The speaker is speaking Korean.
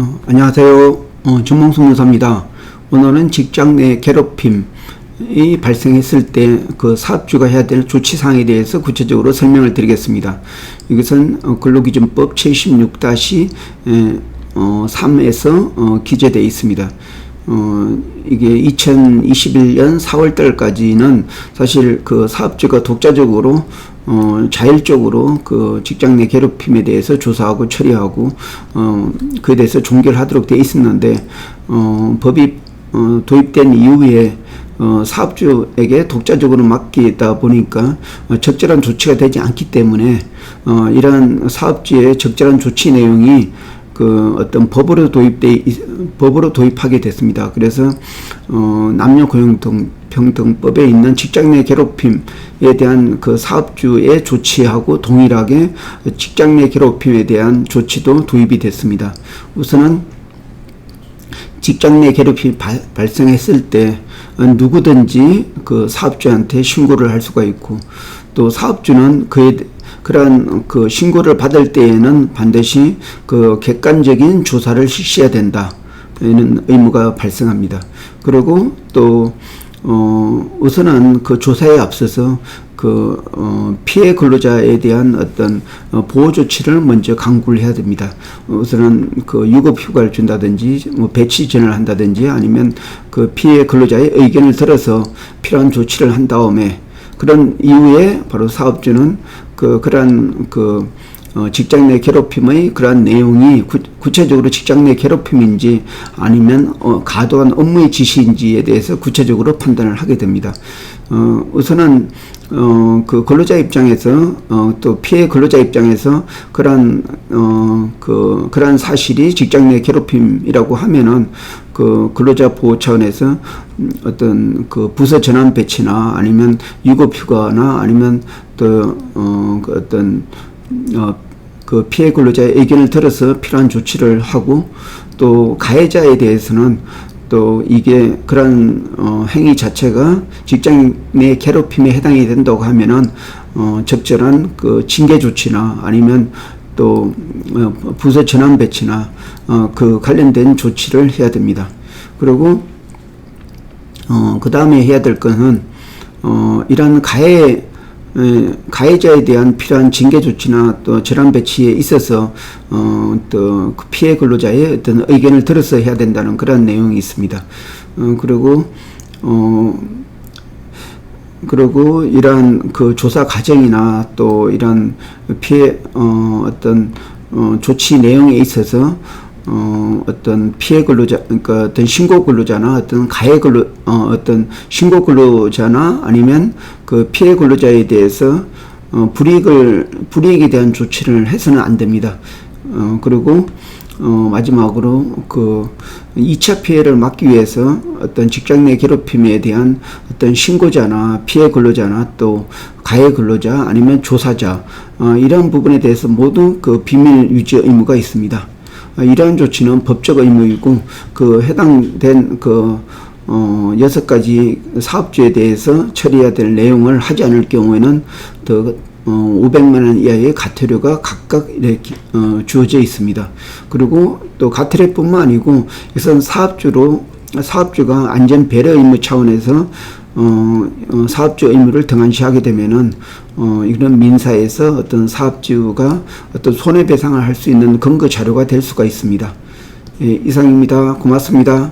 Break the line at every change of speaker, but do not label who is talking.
어, 안녕하세요. 어, 전몽숙 무사입니다. 오늘은 직장 내 괴롭힘이 발생했을 때 그 사업주가 해야 될 조치사항에 대해서 구체적으로 설명을 드리겠습니다. 이것은 어, 근로기준법 76-3에서 어, 기재되어 있습니다. 어, 이게 2021년 4월 달까지는 사실 그 사업주가 독자적으로 어, 자율적으로 그 직장 내 괴롭힘에 대해서 조사하고 처리하고 어, 그에 대해서 종결하도록 되어 있었는데 어, 법이 어, 도입된 이후에 어, 사업주에게 독자적으로 맡기다 보니까 어, 적절한 조치가 되지 않기 때문에 어, 이러한 사업주의 적절한 조치 내용이 그 어떤 법으로 도입돼 있- 법으로 도입하게 됐습니다. 그래서 어, 남녀 고용 등 평등법에 있는 직장 내 괴롭힘에 대한 그 사업주의 조치하고 동일하게 직장 내 괴롭힘에 대한 조치도 도입이 됐습니다. 우선은 직장 내 괴롭힘이 발, 발생했을 때 어, 누구든지 그 사업주한테 신고를 할 수가 있고 또 사업주는 그에 대- 그러한 그 신고를 받을 때에는 반드시 그 객관적인 조사를 실시해야 된다. 는 의무가 발생합니다. 그리고 또 어, 우선은 그 조사에 앞서서 그 어, 피해 근로자에 대한 어떤 어, 보호 조치를 먼저 강구를 해야 됩니다. 우선은 그 유급 휴가를 준다든지 뭐 배치 지원을 한다든지 아니면 그 피해 근로자의 의견을 들어서 필요한 조치를 한 다음에 그런 이후에 바로 사업주는 그 그러한 그 어, 직장 내 괴롭힘의 그러한 내용이 구, 구체적으로 직장 내 괴롭힘인지 아니면 어, 가도한 업무의 지시인지에 대해서 구체적으로 판단을 하게 됩니다. 어, 우선은 어, 그 근로자 입장에서 어, 또 피해 근로자 입장에서 그러한 어, 그 그러한 사실이 직장 내 괴롭힘이라고 하면은 그 근로자 보호 차원에서 음, 어떤 그 부서 전환 배치나 아니면 유급 휴가나 아니면 또어그 어떤 어, 그 피해 근로자의 의견을 들어서 필요한 조치를 하고 또 가해자에 대해서는 또 이게 그런 어, 행위 자체가 직장 내 괴롭힘에 해당이 된다고 하면은 어, 적절한 그 징계 조치나 아니면 또 어, 부서 전환 배치나 어, 그 관련된 조치를 해야 됩니다. 그리고 어, 그 다음에 해야 될 것은, 어, 이러한 가해, 에, 가해자에 대한 필요한 징계 조치나 또 재난 배치에 있어서, 어, 또그 피해 근로자의 어떤 의견을 들어서 해야 된다는 그런 내용이 있습니다. 어, 그리고, 어, 그리고 이러한 그 조사 과정이나 또 이런 피해 어 어떤 어 조치 내용에 있어서 어 어떤 피해 근로자 그러니까 어떤 신고 근로자나 어떤 가해 근로 어 어떤 신고 근로자나 아니면 그 피해 근로자에 대해서 어 불이익을 불이익에 대한 조치를 해서는 안 됩니다. 어 그리고 어, 마지막으로 그 2차 피해를 막기 위해서 어떤 직장 내 괴롭힘에 대한 어떤 신고자나 피해 근로자나 또 가해 근로자 아니면 조사자 어, 이러한 부분에 대해서 모두 그 비밀 유지 의무가 있습니다. 어, 이러한 조치는 법적 의무이고 그 해당된 그 어, 여섯 가지 사업주에 대해서 처리해야 될 내용을 하지 않을 경우에는 더 어, 500만 원 이하의 가태료가 각각 이렇게 어, 주어져 있습니다. 그리고 또 가태료뿐만 아니고 이것은 사업주로 사업주가 안전 배려 의무 차원에서 어, 어, 사업주 의무를 등한시하게 되면은 어, 이런 민사에서 어떤 사업주가 어떤 손해배상을 할 수 있는 근거 자료가 될 수가 있습니다. 예, 이상입니다. 고맙습니다.